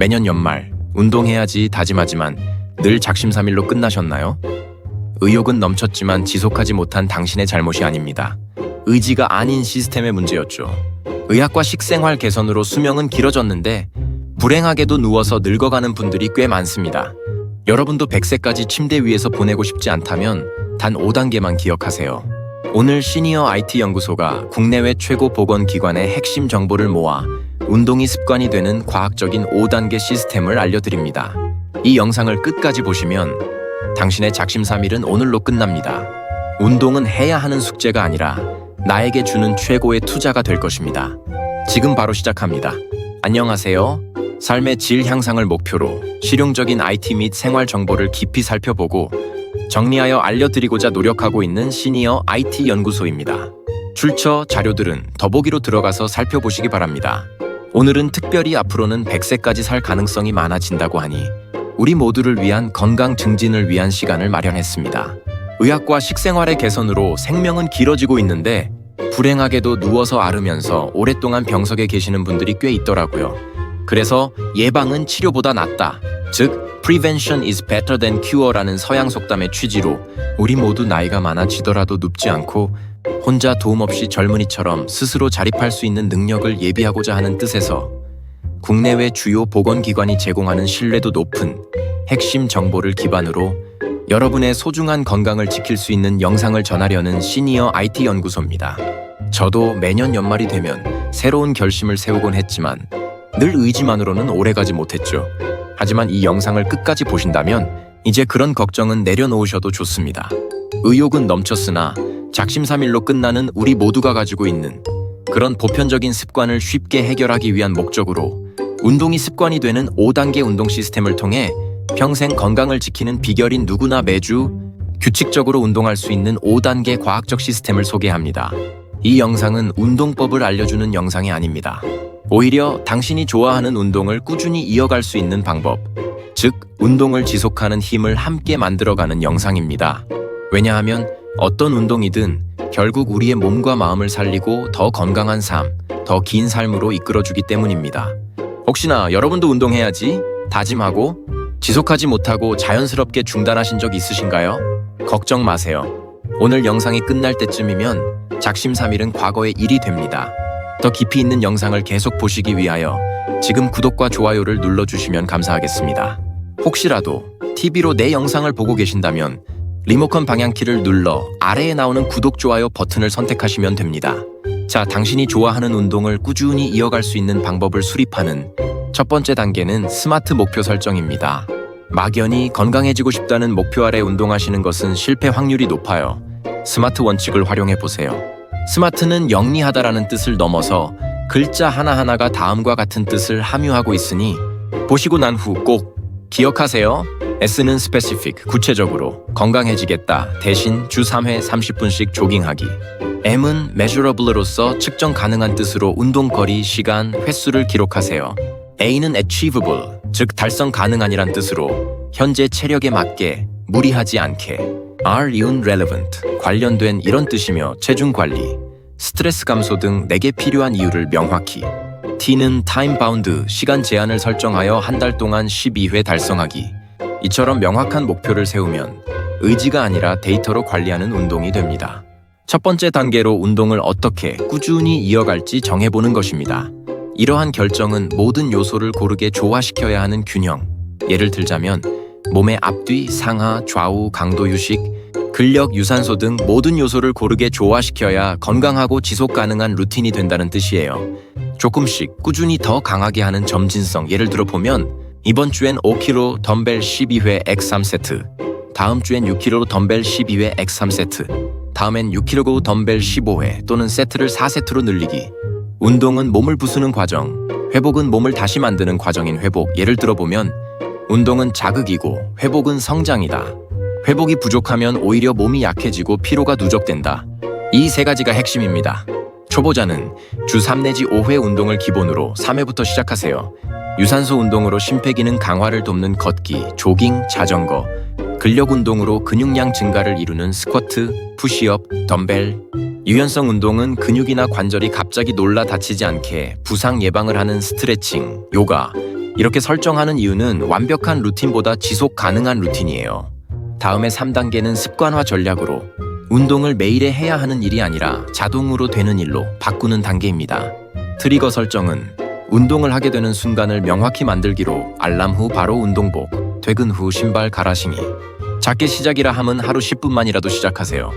매년 연말 운동해야지 다짐하지만 늘 작심삼일로 끝나셨나요? 의욕은 넘쳤지만 지속하지 못한 당신의 잘못이 아닙니다. 의지가 아닌 시스템의 문제였죠. 의학과 식생활 개선으로 수명은 길어졌는데 불행하게도 누워서 늙어가는 분들이 꽤 많습니다. 여러분도 100세까지 침대 위에서 보내고 싶지 않다면 단 5단계만 기억하세요. 오늘 시니어 IT 연구소가 국내외 최고 보건기관의 핵심 정보를 모아 운동이 습관이 되는 과학적인 5단계 시스템을 알려드립니다. 이 영상을 끝까지 보시면 당신의 작심삼일은 오늘로 끝납니다. 운동은 해야 하는 숙제가 아니라 나에게 주는 최고의 투자가 될 것입니다. 지금 바로 시작합니다. 안녕하세요. 삶의 질 향상을 목표로 실용적인 IT 및 생활 정보를 깊이 살펴보고 정리하여 알려드리고자 노력하고 있는 시니어 IT 연구소입니다. 출처 자료들은 더보기로 들어가서 살펴보시기 바랍니다. 오늘은 특별히 앞으로는 100세까지 살 가능성이 많아진다고 하니 우리 모두를 위한 건강 증진을 위한 시간을 마련했습니다. 의학과 식생활의 개선으로 생명은 길어지고 있는데 불행하게도 누워서 앓으면서 오랫동안 병석에 계시는 분들이 꽤 있더라고요. 그래서 예방은 치료보다 낫다. 즉, prevention is better than cure라는 서양 속담의 취지로 우리 모두 나이가 많아지더라도 눕지 않고 혼자 도움 없이 젊은이처럼 스스로 자립할 수 있는 능력을 예비하고자 하는 뜻에서 국내외 주요 보건기관이 제공하는 신뢰도 높은 핵심 정보를 기반으로 여러분의 소중한 건강을 지킬 수 있는 영상을 전하려는 시니어 IT 연구소입니다. 저도 매년 연말이 되면 새로운 결심을 세우곤 했지만 늘 의지만으로는 오래가지 못했죠. 하지만 이 영상을 끝까지 보신다면 이제 그런 걱정은 내려놓으셔도 좋습니다. 의욕은 넘쳤으나 작심삼일로 끝나는 우리 모두가 가지고 있는 그런 보편적인 습관을 쉽게 해결하기 위한 목적으로 운동이 습관이 되는 5단계 운동 시스템을 통해 평생 건강을 지키는 비결인 누구나 매주 규칙적으로 운동할 수 있는 5단계 과학적 시스템을 소개합니다. 이 영상은 운동법을 알려주는 영상이 아닙니다. 오히려 당신이 좋아하는 운동을 꾸준히 이어갈 수 있는 방법, 즉, 운동을 지속하는 힘을 함께 만들어가는 영상입니다. 왜냐하면 어떤 운동이든 결국 우리의 몸과 마음을 살리고 더 건강한 삶, 더 긴 삶으로 이끌어주기 때문입니다. 혹시나 여러분도 운동해야지 다짐하고 지속하지 못하고 자연스럽게 중단하신 적 있으신가요? 걱정 마세요. 오늘 영상이 끝날 때쯤이면 작심삼일은 과거의 일이 됩니다. 더 깊이 있는 영상을 계속 보시기 위하여 지금 구독과 좋아요를 눌러주시면 감사하겠습니다. 혹시라도 TV로 내 영상을 보고 계신다면 리모컨 방향키를 눌러 아래에 나오는 구독, 좋아요 버튼을 선택하시면 됩니다. 자, 당신이 좋아하는 운동을 꾸준히 이어갈 수 있는 방법을 수립하는 첫 번째 단계는 스마트 목표 설정입니다. 막연히 건강해지고 싶다는 목표 아래 운동하시는 것은 실패 확률이 높아요. 스마트 원칙을 활용해 보세요. 스마트는 영리하다라는 뜻을 넘어서 글자 하나하나가 다음과 같은 뜻을 함유하고 있으니 보시고 난 후 꼭 기억하세요. S는 specific, 구체적으로 건강해지겠다 대신 주 3회 30분씩 조깅하기. M은 measurable로서 측정 가능한 뜻으로 운동 거리, 시간, 횟수를 기록하세요. A는 achievable, 즉 달성 가능한이란 뜻으로 현재 체력에 맞게 무리하지 않게. R 이은 relevant, 관련된 이런 뜻이며 체중 관리, 스트레스 감소 등 내게 필요한 이유를 명확히. T는 time bound, 시간 제한을 설정하여 한 달 동안 12회 달성하기. 이처럼 명확한 목표를 세우면 의지가 아니라 데이터로 관리하는 운동이 됩니다. 첫 번째 단계로 운동을 어떻게 꾸준히 이어갈지 정해보는 것입니다. 이러한 결정은 모든 요소를 고르게 조화시켜야 하는 균형. 예를 들자면 몸의 앞뒤, 상하, 좌우, 강도 유식, 근력, 유산소 등 모든 요소를 고르게 조화시켜야 건강하고 지속 가능한 루틴이 된다는 뜻이에요. 조금씩 꾸준히 더 강하게 하는 점진성 예를 들어 보면 이번 주엔 5kg 덤벨 12회 X 3 세트 다음 주엔 6kg 덤벨 12회 X 3 세트 다음엔 6kg 덤벨 15회 또는 세트를 4세트로 늘리기. 운동은 몸을 부수는 과정 회복은 몸을 다시 만드는 과정인 회복. 예를 들어 보면 운동은 자극이고 회복은 성장이다. 회복이 부족하면 오히려 몸이 약해지고 피로가 누적된다. 이 세 가지가 핵심입니다. 초보자는 주 3 내지 5회 운동을 기본으로 3회부터 시작하세요. 유산소 운동으로 심폐기능 강화를 돕는 걷기, 조깅, 자전거, 근력 운동으로 근육량 증가를 이루는 스쿼트, 푸시업, 덤벨, 유연성 운동은 근육이나 관절이 갑자기 놀라 다치지 않게 부상 예방을 하는 스트레칭, 요가, 이렇게 설정하는 이유는 완벽한 루틴보다 지속 가능한 루틴이에요. 다음에 3단계는 습관화 전략으로 운동을 매일에 해야 하는 일이 아니라 자동으로 되는 일로 바꾸는 단계입니다. 트리거 설정은 운동을 하게 되는 순간을 명확히 만들기로 알람 후 바로 운동복, 퇴근 후 신발 갈아신기. 작게 시작이라 함은 하루 10분만이라도 시작하세요.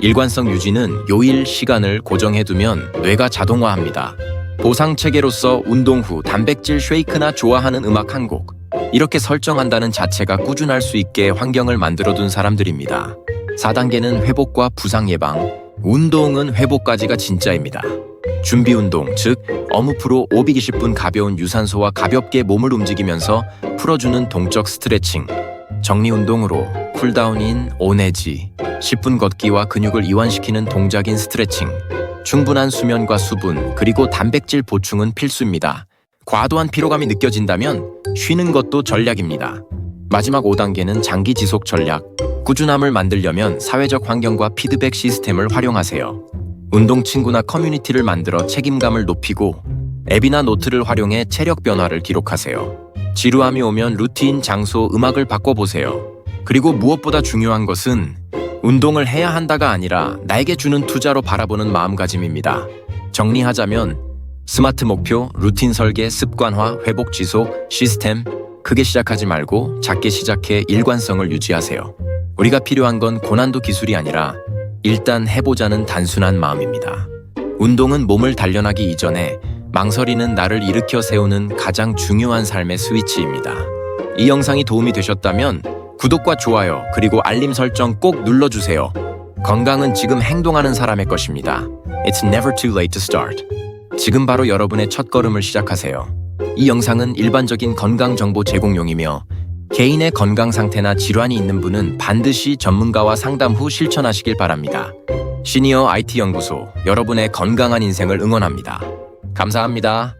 일관성 유지는 요일 시간을 고정해두면 뇌가 자동화합니다. 보상 체계로서 운동 후 단백질 쉐이크나 좋아하는 음악 한 곡. 이렇게 설정한다는 자체가 꾸준할 수 있게 환경을 만들어둔 사람들입니다. 4단계는 회복과 부상 예방. 운동은 회복까지가 진짜입니다. 준비 운동, 즉 어무프로 520분 가벼운 유산소와 가볍게 몸을 움직이면서 풀어주는 동적 스트레칭. 정리 운동으로 쿨다운인 오네지, 10분 걷기와 근육을 이완시키는 동작인 스트레칭. 충분한 수면과 수분, 그리고 단백질 보충은 필수입니다. 과도한 피로감이 느껴진다면 쉬는 것도 전략입니다. 마지막 5단계는 장기 지속 전략. 꾸준함을 만들려면 사회적 환경과 피드백 시스템을 활용하세요. 운동 친구나 커뮤니티를 만들어 책임감을 높이고 앱이나 노트를 활용해 체력 변화를 기록하세요. 지루함이 오면 루틴, 장소, 음악을 바꿔보세요. 그리고 무엇보다 중요한 것은 운동을 해야 한다가 아니라 나에게 주는 투자로 바라보는 마음가짐입니다. 정리하자면 스마트 목표, 루틴 설계, 습관화, 회복 지속, 시스템 크게 시작하지 말고 작게 시작해 일관성을 유지하세요. 우리가 필요한 건 고난도 기술이 아니라 일단 해보자는 단순한 마음입니다. 운동은 몸을 단련하기 이전에 망설이는 나를 일으켜 세우는 가장 중요한 삶의 스위치입니다. 이 영상이 도움이 되셨다면 구독과 좋아요 그리고 알림 설정 꼭 눌러주세요. 건강은 지금 행동하는 사람의 것입니다. It's never too late to start. 지금 바로 여러분의 첫 걸음을 시작하세요. 이 영상은 일반적인 건강 정보 제공용이며 개인의 건강 상태나 질환이 있는 분은 반드시 전문가와 상담 후 실천하시길 바랍니다. 시니어 IT 연구소 여러분의 건강한 인생을 응원합니다. 감사합니다.